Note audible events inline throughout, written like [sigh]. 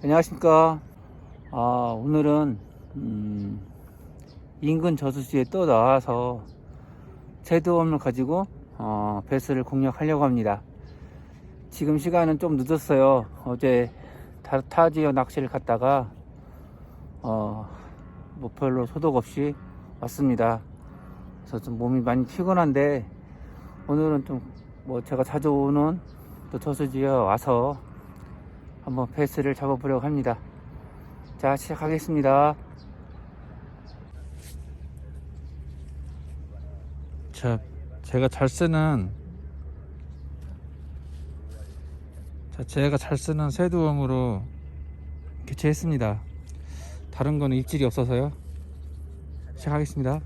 안녕하십니까. 아, 오늘은, 음, 인근 저수지에 또 나와서 제도원을 가지고, 어, 배스를 공략하려고 합니다. 지금 시간은 좀 늦었어요. 어제 타, 타 지역 낚시를 갔다가, 어, 뭐 별로 소독 없이 왔습니다. 그래서 좀 몸이 많이 피곤한데, 오늘은 좀, 뭐 제가 자주 오는 또 저수지에 와서 한번 패스를 잡아보려고 합니다. 자, 시작하겠습니다. 자, 제가 잘 쓰는 자, 제가 잘 쓰는 쇠두엉으로 교체했습니다. 다른 거는 입질이 없어서요. 시작하겠습니다.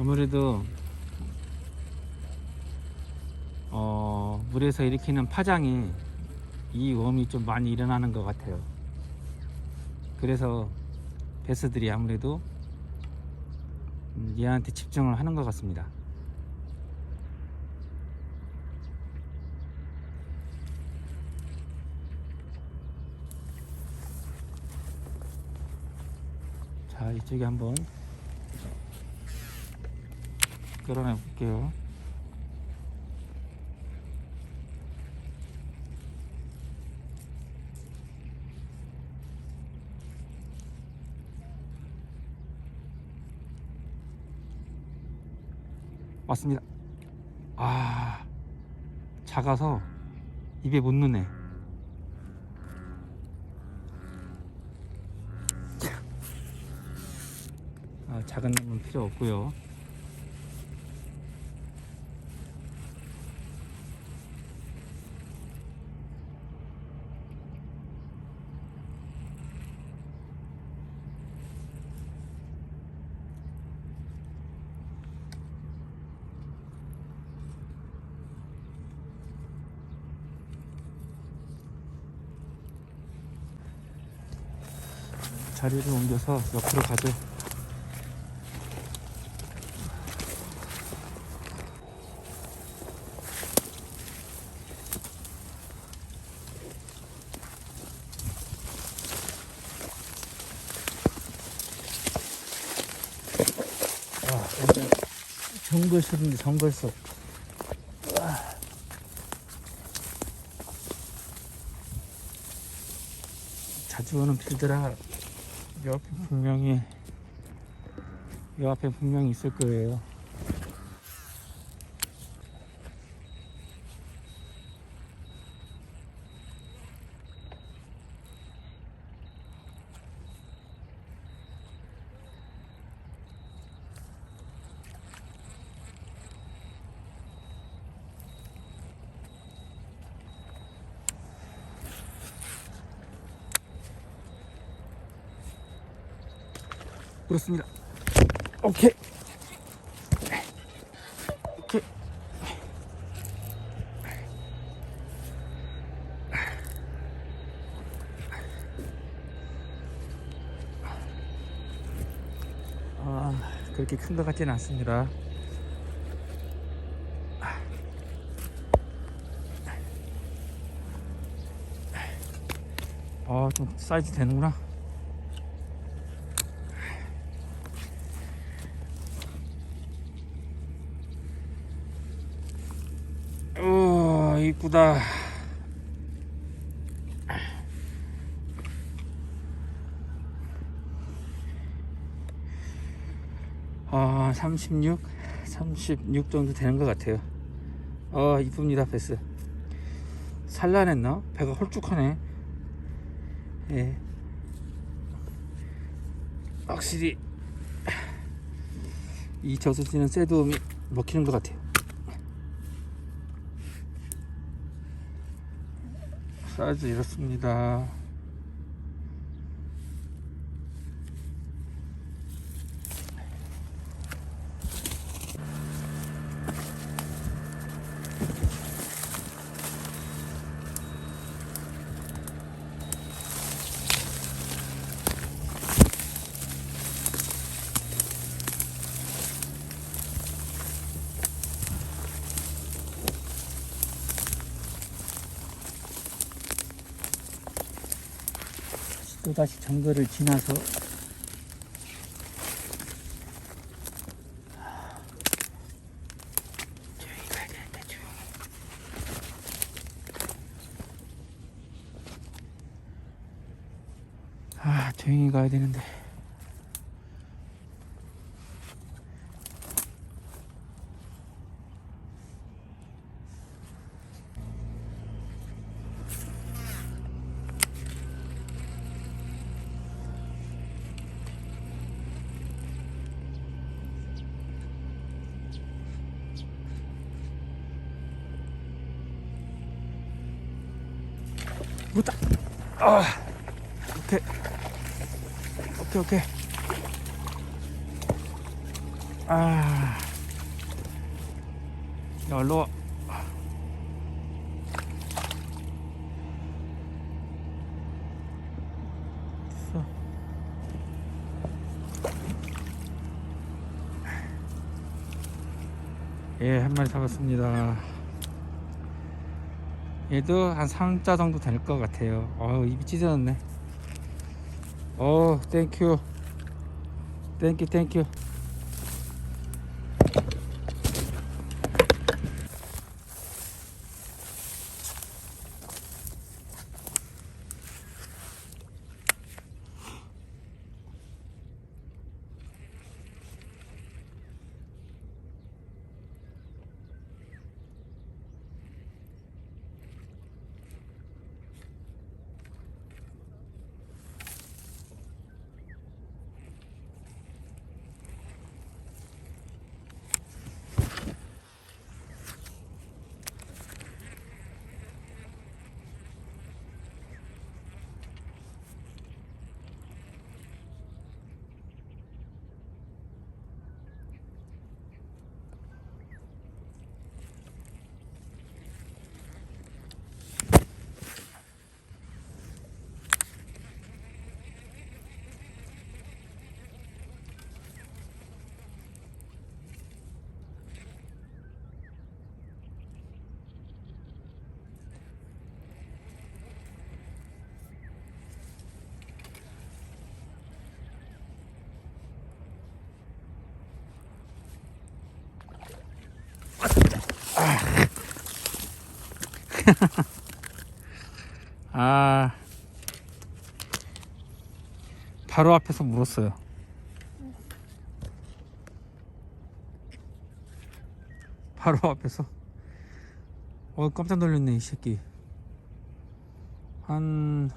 아무래도 어, 물에서 일으키는 파장이 이 웜이 좀 많이 일어나는 것 같아요. 그래서 베스들이 아무래도 음, 얘한테 집중을 하는 것 같습니다. 자, 이쪽에 한번 끌어내 볼게요. 왔습니다. 아, 작아서 입에 못 넣네. 아, 작은 놈은 필요 없고요. 자리를 옮겨서 옆으로 가죠. 아, 정글숲인데 정글숲. 아. 자주 오는 필드라 요 앞에 분명히 요 앞에 분명히 있을 거예요. 그렇습니다. 오케이. 오케이. 아, 그렇게 큰 것 같지는 않습니다. 아, 좀 사이즈 되는구나. 어, 이쁘다. 아, 36, 36 정도 되는 것 같아요. 어, 이쁩니다, 베스. 산란했나? 배가 홀쭉하네. 예. 확실히 이 저수지는 쇠도움이 먹히는 것 같아요. 사이즈 이렇습니다. 또다시 정글을 지나서 아 조용히 가야 되는데 묻다. 아. 오케이. 오케이 오케이. 아. 야, 얼른 와. 됐어. 예, 한 마리 잡았습니다. 얘도 한 3자 정도 될 것 같아요. 어, 입이 찢어졌네. 어, 땡큐. 땡큐, 땡큐. [laughs] 아 바로 앞에서 물었어요. 바로 앞에서? 어 깜짝 놀랐네 이 새끼. 한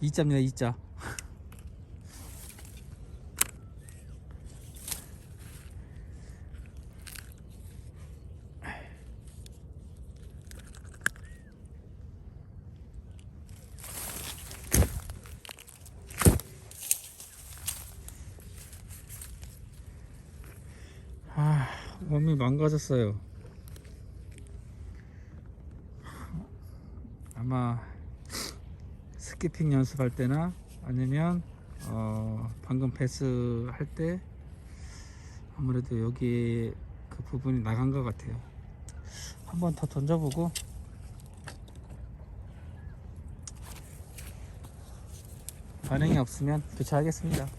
2자입니다 2자 아, 몸이 망가졌어요. 아마 스키핑 연습할 때나 아니면 어, 방금 패스 할 때 아무래도 여기 그 부분이 나간 것 같아요. 한번 더 던져보고 반응이 없으면 교체하겠습니다.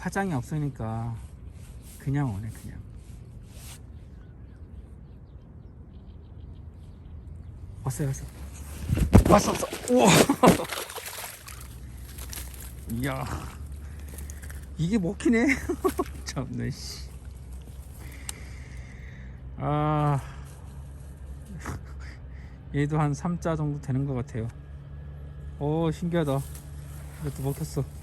파장이 없으니까 그냥 오네 그냥. 왔어요 왔어. 왔어 왔어. 우와. [laughs] 이야. 이게 먹히네. [laughs] 참네 씨. 아. [laughs] 얘도 한 3자 정도 되는 것 같아요. 오 신기하다. 이것도 먹혔어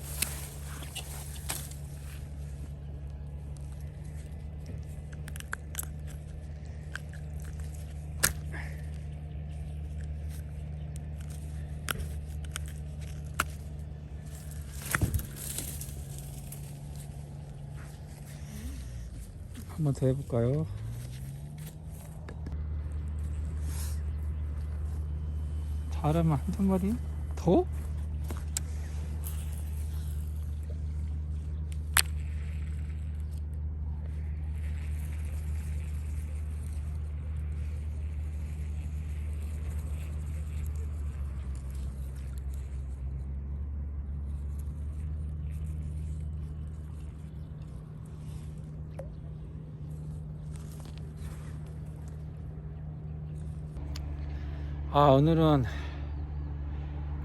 한번 더 해볼까요? 잘하면 한두 마리 더? 아 오늘은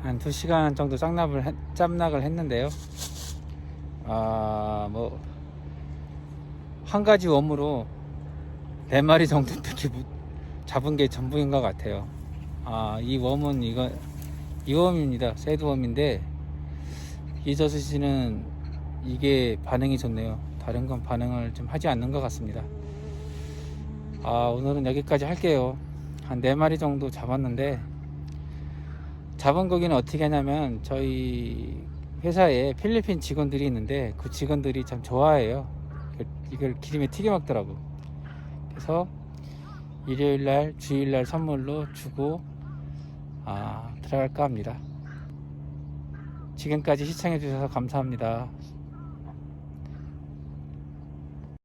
한 2시간 정도 짱납을 했- 짬낙을 했는데요. 아뭐 한 가지 웜으로 4마리 정도 [laughs] 특히 무- 잡은 게 전부인 것 같아요. 아이 웜은 이거 이 웜입니다. 새드 웜인데 이 저수지는 이게 반응이 좋네요. 다른 건 반응을 좀 하지 않는 것 같습니다. 아 오늘은 여기까지 할게요 한 4마리 정도 잡았는데 잡은 고기는 어떻게 하냐면 저희 회사에 필리핀 직원들이 있는데 그 직원들이 참 좋아해요. 이걸, 이걸 기름에 튀겨 먹더라고. 그래서 일요일날 주일날 선물로 주고 아, 들어갈까 합니다. 지금까지 시청해 주셔서 감사합니다